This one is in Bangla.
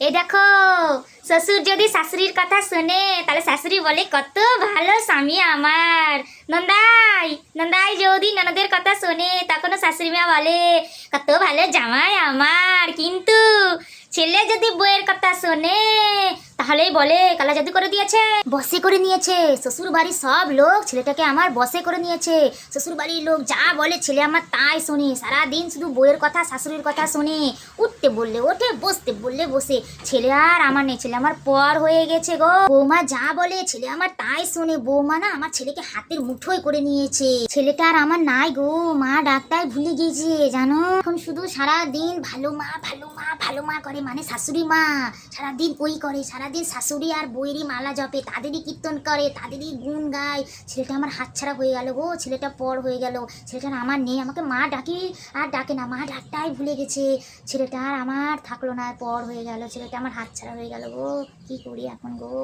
এই দেখো, শ্বশুর যদি শাশুড়ির কথা শোনে, তাহলে শাশুড়ি বলে, কত ভালো স্বামী আমার। নন্দাই নন্দাই যদি ননদের কথা শোনে, তখনও শাশুড়ি মা বলে, কত ভালো জামাই আমার। কিন্তু ছেলে যদি বইয়ের কথা শোনে তাহলেই বলে, কালা জাদু করে দিয়েছে। বসে করে নিয়েছে। শ্বশুর বাড়ির সব লোক ছেলেটাকে আমার বসে করে নিয়েছে। শ্বশুর বাড়ির লোক যা বলে ছেলে আমার তাই শোনে। সারাদিন শুধু বইয়ের কথা, শাশুড়ির কথা শোনে। উঠতে বললে ওঠে, বসতে বললে বসে। ছেলে আর আমার নেই, ছেলে আমার পর হয়ে গেছে গো। বৌমা যা বলে ছেলে আমার তাই শোনে। বৌমা না আমার ছেলেকে হাতের মুঠোয় করে নিয়েছে। ছেলেটা আর আমার নাই গো। মা ডাক্তার ভুলে গিয়েছে, জানো? এখন শুধু সারাদিন ভালো মা ভালো মা ভালো মা করে মানে শাশুড়ি মা। সারাদিন ওই করে, সারাদিন শাশুড়ি আর বইয়েরই মালা জপে, তাদেরই কীর্তন করে, তাদেরই গুণ গায়। ছেলেটা আমার হাতছাড়া হয়ে গেল গো, ছেলেটা পর হয়ে গেল। ছেলেটা আমার নেই, আমাকে মা ডাকি, আর ডাকে না, মা ডাকটাই ভুলে গেছে। ছেলেটা আর আমার থাকল না, পর হয়ে গেল, ছেলেটা আমার হাতছাড়া হয়ে গেল গো, কী করি এখন গো?